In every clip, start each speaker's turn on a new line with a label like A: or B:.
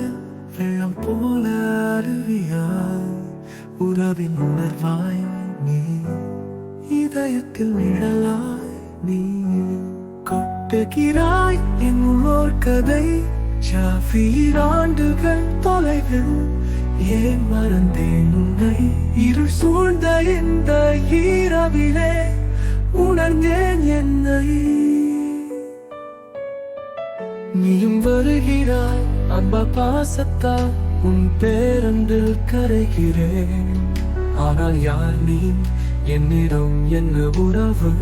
A: உருவாக வெள்ளம் போல அருவியாய் உறவின் உணர்வாய் நீ இதயத்தில் நிழலாய் நீ. கொட்டுகிறாய் என் உள்ளோர் கதை ஆண்டுகள் தொலைவில். ஏன் மறந்தேன் உன்னை? இருள் சூழ்ந்த இந்த ஈரவிலே உணர்ந்தேன் என்னை. நீயும் வருகிறாய் அன்பா பாசத்தா உன் பேரன்பில் கரைகிறேன். ஆனால் யார் நீ? என்னிடம் என்ன உறவு?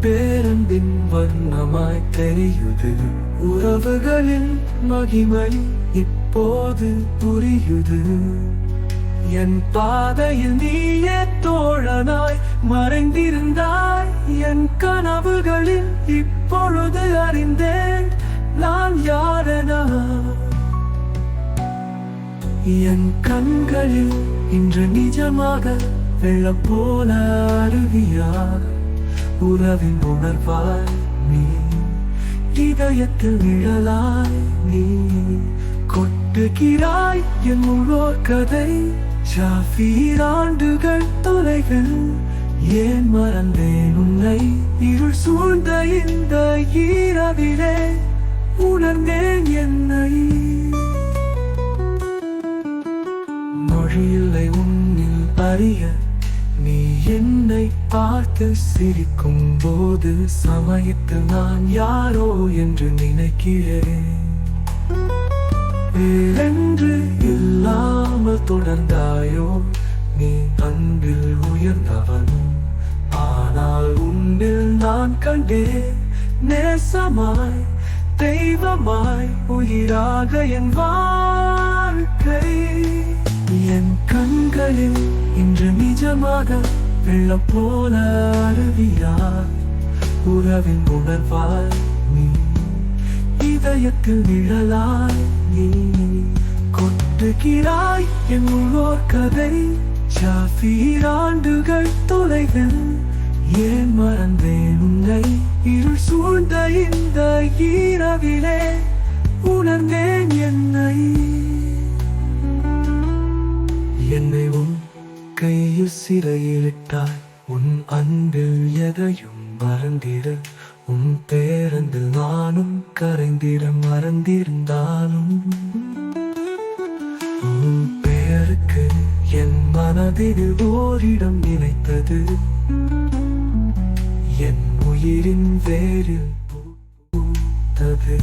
A: பேரன்பின் வண்ணமாய் தெரியுது. உறவுகளின் மகிமை இப்போது புரியுது. என் பாதையில் நீயே தோழனாய் மறைந்திருந்தாய். என் கனவுகளில் இப்பொழுது அறிந்தேன். நான் யாரனா? என் கண்களில் இன்று நிஜமாக வெள்ளம் போல அருவியார் உறவின் உணர்வாய் நீ இதயத்தில் நிழலாய் நீ கொட்டுகிறாய் என் உள்ளோர் கதை. ஷாஃபீர் ஆண்டுகள் தொலைவில் ஏன் மறந்தேன்? உன்னை இருள் சூழ்ந்த இந்த ஈரவிலே உணர்ந்தேன் என்னை. மொழியில்லை உன்னில் அறிய நீ என்னை பார்த்து சிரிக்கும் போது சமயத்து நான் யாரோ என்று நினைக்கிறேன். வேறென்று இல்லாமல் தொடர்ந்தாயோ? நீ அன்பில் உயர்ந்தவன். ஆனால் உன்னில் நான் கண்டேன். நேசமாய் தெய்வமாய் உயிராக என் வாழ்க்கை. கண்களில் இன்று நிஜமாக வெள்ளம் போல அருவியார் உறவின் உணர்வால் நீ இதயத்தில் நிழலாய் நீ. கொட்டுகிறாய் என் உள்ளோர் கதை ஆண்டுகள் தொலைவில். ஏன் மறந்தேன் உன்னை? இருள் சூழ்ந்த இந்த ஈரவிலே உணர்ந்தேன் என்னை. சிறையிலிட்டாய். உன் அன்பில் எதையும் மறந்திட. உன் பேருந்து நானும் கரைந்திட மறந்திருந்தாலும். உன் பேருக்கு என் மனதில் ஓரிடம் நினைத்தது. என் உயிரின் வேறு பூத்தது.